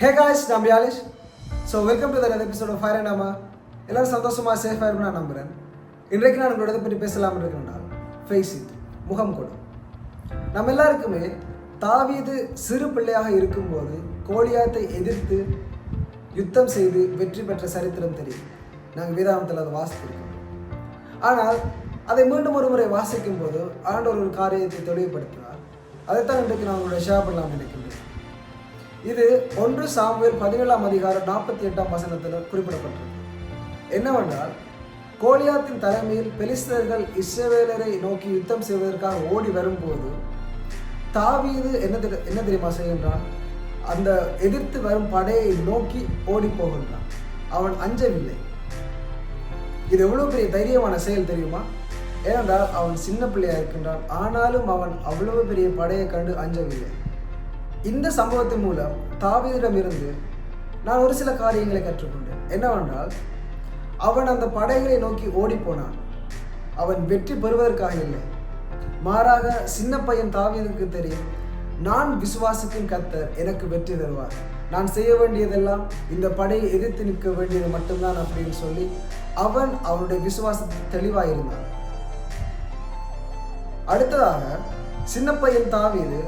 ஹே guys நான் யாலிஷ் so welcome to that episode fire and எல்லோரும் சந்தோஷமாக சேஃபாக இருக்கும் நான் நம்புகிறேன் இன்றைக்கு நான் உங்களோட இதை பற்றி பேசலாம் இருக்கிறனால் ஃபேஸ் இட் முகம் கொடு. நம்ம எல்லாருக்குமே தாவீது சிறு பிள்ளையாக இருக்கும்போது கோலியாத்தை எதிர்த்து யுத்தம் செய்து வெற்றி பெற்ற சரித்திரம் தெரியும். நாங்கள் வேதாந்தத்தில் அதை வாசித்திருக்கோம். ஆனால் அதை மீண்டும் ஒரு முறை வாசிக்கும் போது ஆண்டவர் ஒரு காரியத்தை தெளிவுபடுத்தினார். அதைத்தான் இன்றைக்கு நான் உங்களோட ஷேர் பண்ணலாம் நினைக்கின்றேன். இது ஒன்று சாமுவேல் பதினேழாம் அதிகாரம் நாற்பத்தி எட்டாம் வசனத்தில் குறிப்பிடப்பட்டிருக்கு. என்னவென்றால் கோலியாத்தின் தலைமையில் பெலிஸ்தர்கள் இஸ்ரவேலரை நோக்கி யுத்தம் செய்வதற்காக ஓடி வரும்போது தாவீது என்ன என்ன தெரியுமா செய்கின்றான்? அந்த எதிர்த்து வரும் படையை நோக்கி ஓடி போகின்றான். அவன் அஞ்சவில்லை. இது எவ்வளவு பெரிய தைரியமான செயல் தெரியுமா? ஏனென்றால் அவன் சின்ன பிள்ளையாக இருக்கின்றான். ஆனாலும் அவன் அவ்வளவு பெரிய படையை கண்டு அஞ்சவில்லை. இந்த சம்பவத்தின் மூலம் தாவீதிடமிருந்து நான் ஒரு சில காரியங்களை கற்றுக்கொண்டேன். என்னவென்றால் அவன் அந்த படைகளை நோக்கி ஓடிப்போனான். அவன் வெற்றி பெறுவதற்காக இல்லை. மாறாக சின்ன பையன் தாவீதுக்கு தெரியும் நான் விசுவாசிக்கும் கத்தர் எனக்கு வெற்றி தருவார். நான் செய்ய வேண்டியதெல்லாம் இந்த படையை எதிர்த்து நிற்க வேண்டியது மட்டும்தான் அப்படின்னு சொல்லி அவன் அவனுடைய விசுவாசத்தில் தெளிவாக இருந்தான் அடுத்ததாக சின்ன பையன் தாவீது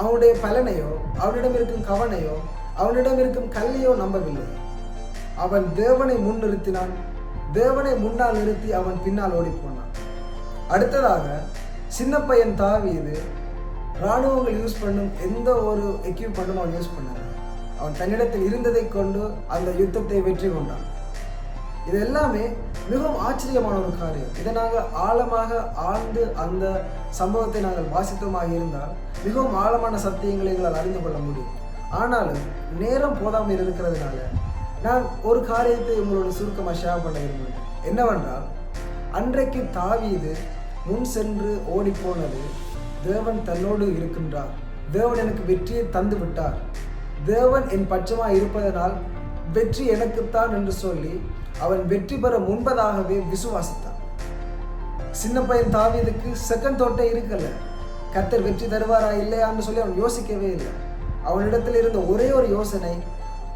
அவனுடைய பலனையோ அவனிடம் இருக்கும் கவனையோ அவனிடம் இருக்கும் கல்லையோ நம்பவில்லை. அவன் தேவனை முன் நிறுத்தினான் தேவனை முன்னால் நிறுத்தி அவன் பின்னால் ஓடி போனான் அடுத்ததாக சின்ன பையன் தாவியது இராணுவங்கள் யூஸ் பண்ணும் எந்த ஒரு எக்யூப்மெண்ட்டும் அவன் யூஸ் பண்ணான் அவன் தன்னிடத்தில் இருந்ததை கொண்டு அந்த யுத்தத்தை வெற்றி கொண்டான். இது எல்லாமே மிகவும் ஆச்சரியமான ஒரு காரியம். இதை நாங்கள் ஆழமாக ஆழ்ந்து அந்த சம்பவத்தை நாங்கள் வாசித்தமாக இருந்தால் மிகவும் ஆழமான சத்தியங்களை எங்களால் அறிந்து கொள்ள முடியும். ஆனாலும் நேரம் போதாமல் இருக்கிறதுனால நான் ஒரு காரியத்தை உங்களோட சுருக்கமாக ஷேர் பண்ண விரும்புகிறேன். என்னவென்றால் அன்றைக்கு தாவீது முன் சென்று ஓடிப்போனது தேவன் தன்னோடு இருக்கின்றார். தேவன் எனக்கு வெற்றியை தந்து விட்டார் தேவன் என் பட்சமாக இருப்பதனால் வெற்றி எனக்குத்தான் என்று சொல்லி அவன் வெற்றி பெற முன்பதாகவே விசுவாசித்தான். சின்ன பையன் தாவியதுக்கு செகண்ட் தோட்டே இருக்கல. கர்த்தர் வெற்றி தருவாரா இல்லையான்னு சொல்லி அவன் யோசிக்கவே இல்லை. அவனிடத்தில் இருந்த ஒரே ஒரு யோசனை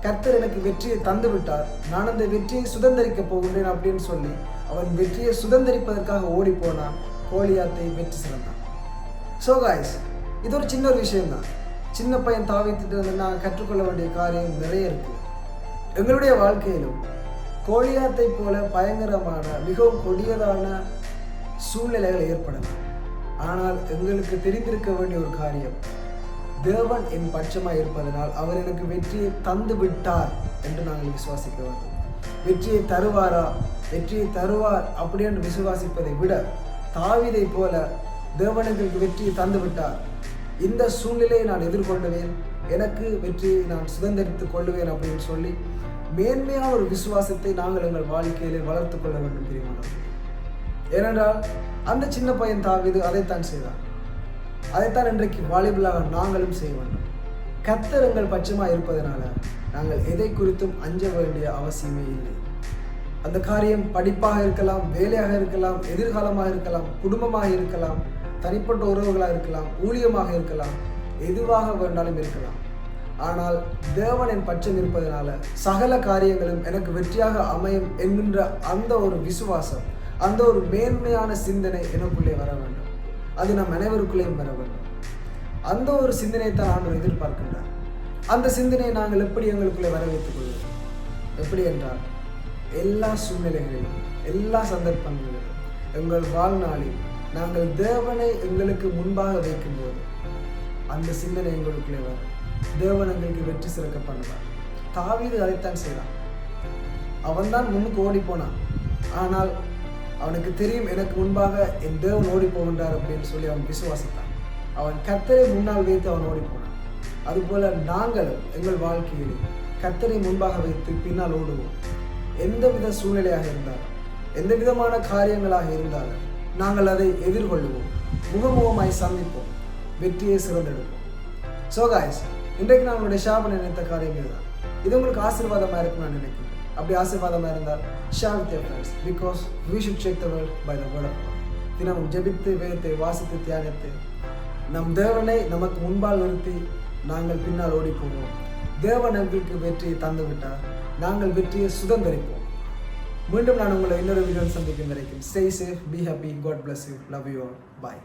கர்த்தர் எனக்கு வெற்றியை தந்து விட்டார். நான் அந்த வெற்றியை சுதந்திரிக்க போகின்றேன் அப்படின்னு சொல்லி அவன் வெற்றியை சுதந்திரிப்பதற்காக ஓடி போனான் கோலியாத்தை வெற்றி சிறந்தான் ஸோ காய்ஸ் இது ஒரு சின்ன ஒரு விஷயம்தான். சின்ன பையன் தாவித்துட்டு நான் கற்றுக்கொள்ள வேண்டிய காரியம் நிறைய இருக்குது எங்களுடைய வாழ்க்கையிலும் கோழியாத்தை போல பயங்கரமான மிகவும் கொடியதான சூழ்நிலைகள் ஏற்படலாம். ஆனால் எங்களுக்கு தெரிந்திருக்க வேண்டிய ஒரு காரியம் தேவன் என் பட்சமாக இருப்பதனால் அவர் எனக்கு வெற்றியை தந்து விட்டார் என்று நாங்கள் விசுவாசிக்க வேண்டும். வெற்றியை தருவாரா? வெற்றியை தருவார் அப்படி என்று விசுவாசிப்பதை விட தாவிதை போல தேவன் எங்களுக்கு வெற்றியை தந்து விட்டார். இந்த சூழ்நிலையை நான் எதிர்கொள்ளுவேன் எனக்கு வெற்றியை நான் சுதந்திரித்துக் கொள்ளுவேன் அப்படின்னு சொல்லி மேன்மையான ஒரு விசுவாசத்தை நாங்கள் எங்கள் வாழ்க்கையிலே வளர்த்து கொள்ள வேண்டும் தெரியுமானவர்களே ஏனென்றால் அந்த சின்ன பையன் தாவிது அதைத்தான் செய்தார் அதைத்தான் இன்றைக்கு வாலிபலாக நாங்களும் செய்ய வேண்டும். கத்தர் எங்கள் பட்சமாக இருப்பதனால நாங்கள் எதை குறித்தும் அஞ்ச வேண்டிய அவசியமே இல்லை. அந்த காரியம் படிப்பாக இருக்கலாம் வேலையாக இருக்கலாம் எதிர்காலமாக இருக்கலாம் குடும்பமாக இருக்கலாம் தனிப்பட்ட உறவுகளாக இருக்கலாம் ஊழியமாக இருக்கலாம் எதுவாக வேண்டாலும் இருக்கலாம். ஆனால் தேவன் என் பட்சம் இருப்பதனால சகல காரியங்களும் எனக்கு வெற்றியாக அமையும் என்கின்ற அந்த ஒரு விசுவாசம் அந்த ஒரு மேன்மையான சிந்தனை எனக்குள்ளே வர வேண்டும். அது நம் அனைவருக்குள்ளேயும் வர வேண்டும். அந்த ஒரு சிந்தனையை தான் ஆண்டவர் எதிர்பார்க்கின்றார். அந்த சிந்தனையை நாங்கள் எப்படி எங்களுக்குள்ளே வர வைத்துக் கொள்வோம்? எப்படி என்றால் எல்லா சூழ்நிலைகளிலும் எல்லா சந்தர்ப்பங்களிலும் எங்கள் வாழ்நாளில் நாங்கள் தேவனை எங்களுக்கு முன்பாக வைக்கும்போது அந்த சிந்தனை எங்களுக்குள்ளே வரும். தேவன் எங்களுக்கு வெற்றி சிறக்க பண்ணுவார். தாவீது அதைத்தான் செய்தான். அவன்தான் முன்னுக்கு ஓடி போனான் ஆனால் அவனுக்கு தெரியும் எனக்கு முன்பாக என் தேவன் ஓடி போகின்றார் அப்படின்னு சொல்லி அவன் விசுவாசித்தான். அவன் கத்தரை முன்னால் வைத்து அவன் ஓடி போனான் அதுபோல நாங்களும் எங்கள் வாழ்க்கையில் கத்தரை முன்பாக வைத்து பின்னால் ஓடுவோம். எந்த வித சூழ்நிலையாக இருந்தாலும் எந்த விதமான காரியங்களாக இருந்தாலும் நாங்கள் அதை எதிர்கொள்ளுவோம். முகமுகமாய் சந்திப்போம். வெற்றியை சிறந்தெடுக்கும். ஸோ காய்ஸ் இன்றைக்கு நான் உங்களுடைய ஷேர் பண்ண நினைத்த காரியம் இதுதான். இது உங்களுக்கு ஆசீர்வாதமாக இருக்கும் நான் நினைக்கிறேன். அப்படி ஆசீர்வாதமாக இருந்தால் share with friends because we should check the world by the word தினமும் ஜெபித்து வேதத்தை வாசித்து தியானித்து நம் தேவனை நமக்கு முன்பால் நிறுத்தி நாங்கள் பின்னால் ஓடி போவோம் தேவன் எங்களுக்கு வெற்றியை தந்துவிட்டால் நாங்கள் வெற்றியை சுதந்திரிப்போம். மீண்டும் நான் உங்களை இன்னொரு வீடியோ சந்திக்கும் வரைக்கும் stay safe be happy God bless you love you all bye